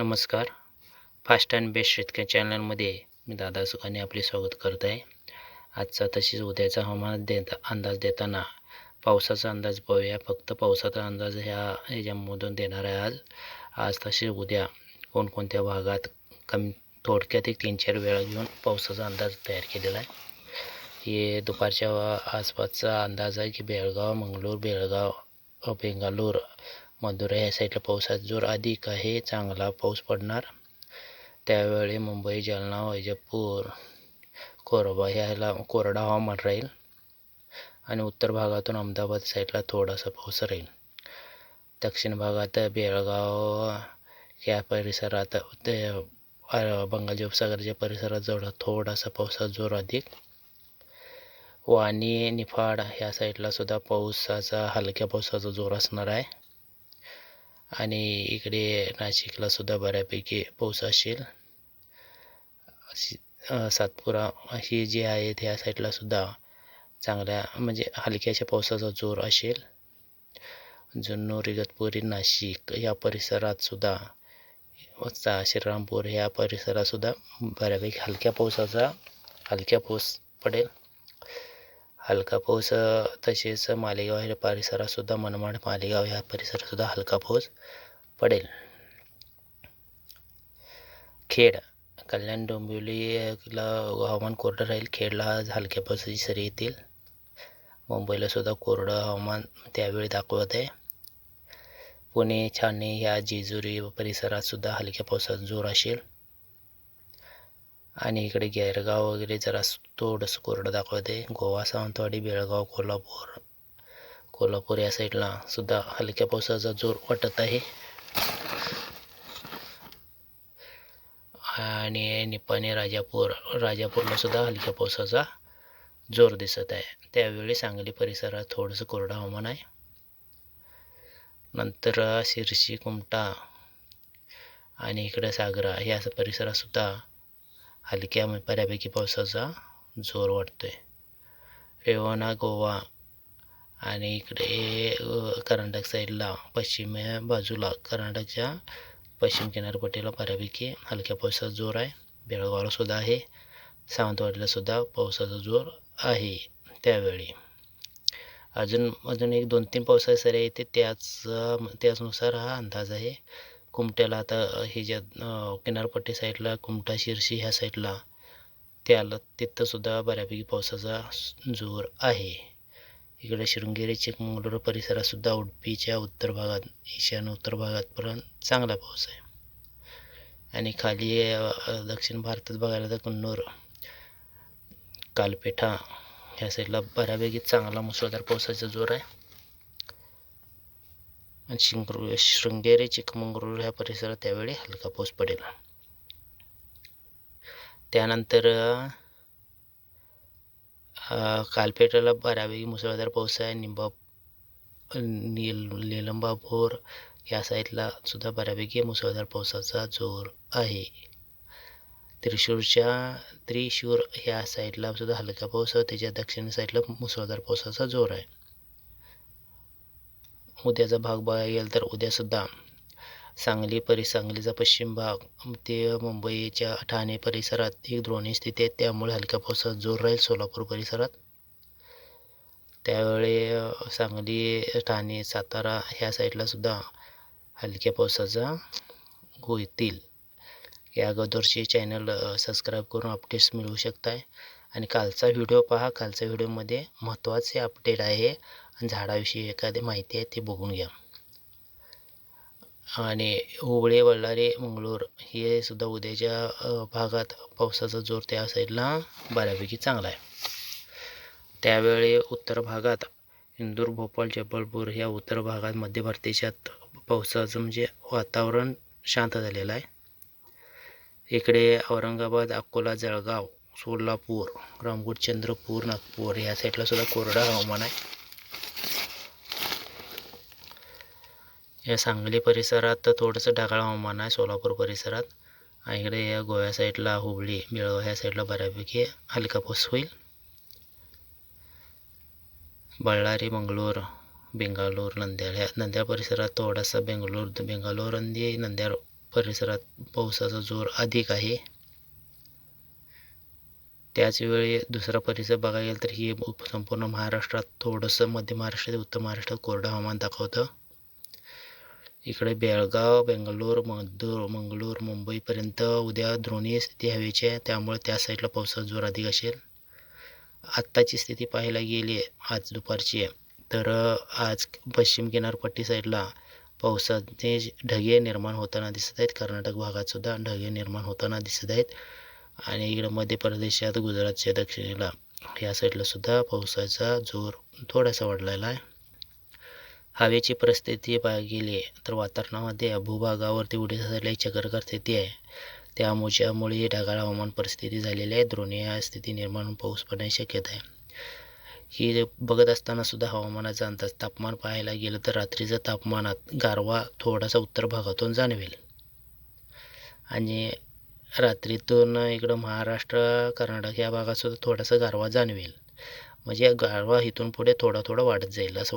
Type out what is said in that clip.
नमस्कार. Fast and best शेतकरी चॅनलमध्ये मी दादा सुखाने आपले स्वागत करत आहे. आजचा तसेच उद्याचा हवामान देता अंदाज देताना पावसाचा अंदाज पाहूया. फक्त पावसाचा अंदाज ह्या ह्याच्यामधून देणार आहे आज. आज तसेच उद्या कोणकोणत्या भागात कमी थोडक्यात एक तीन चार वेळा घेऊन पावसाचा अंदाज तयार केलेला आहे. हे दुपारच्या आसपासचा अंदाज आहे की बेळगाव मंगलोर बेळगाव बेंगालोर मदुराई या साईडला पावसाचा जोर अधिक आहे चांगला पाऊस पडणार. त्यावेळी मुंबई जालना वैजापूर कोरबा ह्याला कोरडा हवामान राहील आणि उत्तर भागातून अहमदाबाद साईडला थोडासा पाऊस राहील. दक्षिण भागात बेळगाव या परिसरात ते बंगालच्या उपसागराच्या परिसरात जवळ थोडासा पावसाचा जोर अधिक. वाणी निफाड ह्या साईडला सुद्धा पावसाचा हलक्या पावसाचा जोर असणार आहे. आणि इकडे नाशिकला सुद्धा बऱ्यापैकी पाऊस असेल. अशी- सातपुरा ही जी आहेत ह्या साईडला सुद्धा चांगल्या म्हणजे हलक्याच्या पावसाचा जोर असेल. जुन्नर इगतपुरी नाशिक या परिसरात सुद्धा चा श्रीरामपूर ह्या परिसरात सुद्धा बऱ्यापैकी हलक्या पावसाचा हलक्या पाऊस पडेल. हलका पाऊस तसेच मालेगाव ह्या परिसरातसुद्धा मनमाड मालेगाव ह्या परिसरातसुद्धा हलका पाऊस पडेल. खेड कल्याण डोंबिवलीला हवामान कोरडं राहील. खेडला हलक्या पावसाची सरी येतील. मुंबईला सुद्धा कोरडं हवामान त्यावेळी दाखवत आहे. पुणे ठाणे ह्या जेजुरी परिसरातसुद्धा हलक्या पावसाचा जोर असेल. आणि इकडे गेरगाव वगैरे जरा थोडंसं कोरडं दाखवत आहे गोवा सावंतवाडी बेळगाव कोल्हापूर. कोल्हापूर या साईडला सुद्धा हलक्या पावसाचा जोर वाटत आहे. आणि निपाणी राजापूर राजापूरला सुद्धा हलक्या पावसाचा जोर दिसत आहे. त्यावेळी सांगली परिसरात थोडंसं कोरडं हवामान आहे. नंतर शिरशी कुमटा आणि इकडं सागरा ह्या असं हलक्या बऱ्यापैकी पावसाचा जोर वाटतो आहे रेवणा गोवा आणि इकडे कर्नाटक साईडला पश्चिम बाजूला कर्नाटकच्या पश्चिम किनारपट्टीला बऱ्यापैकी हलक्या पावसाचा जोर आहे. बेळगावला सुद्धा आहे. सावंतवाडीला सुद्धा पावसाचा जोर आहे त्यावेळी. अजून अजून एक दोन तीन पावसाच्या सऱ्या येते त्याच त्याचनुसार हा अंदाज आहे. कुमट्याला आता हे ज्या किनारपट्टी साईडला कुमटा शिरशी ह्या साईडला त्याला तिथंसुद्धा बऱ्यापैकी पावसाचा जोर आहे. इकडे शृंगेरी चिकमंगळूर परिसरातसुद्धा उडपीच्या उत्तर भागात ईशान उत्तर भागातपर्यंत चांगला पाऊस आहे. आणि खाली दक्षिण भारतात बघायला तर कन्नूर कालपेठा ह्या साईडला बऱ्यापैकी चांगला मुसळधार पावसाचा जोर आहे. आणि शिंगरू शृंगेरी चिकमंगळूर ह्या परिसरात त्यावेळी हलका पाऊस पडेल. त्यानंतर कालपेटाला कालपेठाला बऱ्यापैकी मुसळधार पाऊस आहे. निंबा नील निलंबापूर या साईडला सुद्धा बऱ्यापैकी मुसळधार पावसाचा जोर आहे. त्रिशूरच्या त्रिशूर ह्या साईडला सुद्धा हलका पाऊस आहे. त्याच्या दक्षिण साईडला मुसळधार पावसाचा जोर आहे. उद्याचा भाग बघायला गेला तर उद्यासुद्धा सांगली परि सांगलीचा पश्चिम भाग ते मुंबईच्या ठाणे परिसरात एक द्रोणी स्थिती आहे. त्यामुळे हलक्या पावसाचा जोर राहील सोलापूर परिसरात. त्यावेळी सांगली ठाणे सातारा ह्या साईडलासुद्धा हलक्या पावसाचा होतील या अगोदरचे चॅनल सबस्क्राईब करून अपडेट्स मिळवू शकताय. आणि कालचा व्हिडिओ पहा. कालच्या व्हिडिओमध्ये महत्त्वाचे अपडेट आहे. झाडाविषयी एखादी माहिती आहे ते बघून घ्या. आणि हुबळे वल्लारे मंगळूर हे सुद्धा उद्याच्या भागात पावसाचा जोर त्या साईडला बऱ्यापैकी चांगला आहे. त्यावेळी उत्तर भागात इंदूर भोपाळ जबलपूर ह्या उत्तर भागात मध्य भारतीच्यात पावसाचं म्हणजे वातावरण शांत झालेलं आहे. इकडे औरंगाबाद अकोला जळगाव सोलापूर रामगुड चंद्रपूर नागपूर ह्या साईडला सुद्धा कोरडा हवामान आहे. या सांगली परिसरात तर थोडंसं ढगाळ हवामान आहे. सोलापूर परिसरात. आणि इकडे या गोव्या साईडला हुबळी बेळगाव ह्या साईडला बऱ्यापैकी हलका पाऊस होईल. बळ्ळारी मंगळूर बेंगालोर नंद्याळ ह्या नंद्याळ परिसरात थोडासा बेंगलोर बेंगालोर आणि नंद्याळ परिसरात पावसाचा जोर अधिक आहे. त्याचवेळी दुसरा परिसर बघायला गेलं तर ही संपूर्ण महाराष्ट्रात थोडंसं मध्य महाराष्ट्रात उत्तर महाराष्ट्रात कोरडं हवामान दाखवतं. इकडे बेळगाव बेंगलोर मधुर मंगळूर मुंबईपर्यंत उद्या द्रोणीय स्थिती हवेची आहे. त्यामुळे त्या साईडला पावसाचा जोर अधिक असेल. आत्ताची स्थिती पाहायला गेली आहे आज दुपारची आहे. तर आज पश्चिम किनारपट्टी साईडला पावसाचे ढगे निर्माण होताना दिसत आहेत. कर्नाटक भागातसुद्धा ढगे निर्माण होताना दिसत आहेत. आणि इकडं मध्य प्रदेशात गुजरातच्या दक्षिणेला या साईडलासुद्धा पावसाचा जोर थोडासा वाढलेला आहे. हवेची परिस्थिती पाहिली गेली तर वातावरणामध्ये भूभागावरती उडी चक्रकार स्थिती आहे. त्यामुळे ढगाळ हवामान परिस्थिती झालेली आहे. द्रोणीय स्थिती निर्माण होऊन पाऊस पडण्याची शक्यता आहे. ही बघत असताना सुद्धा हवामानाचा अंदाज तापमान पाहायला गेलं तर रात्रीचं तापमानात गारवा थोडासा उत्तर भागातून जाणवेल. आणि रात्रीतून इकडं महाराष्ट्र कर्नाटक या भागात सुद्धा थोडासा गारवा जाणवेल. म्हणजे गारवा इथून पुढे थोडा थोडा वाढत जाईल असं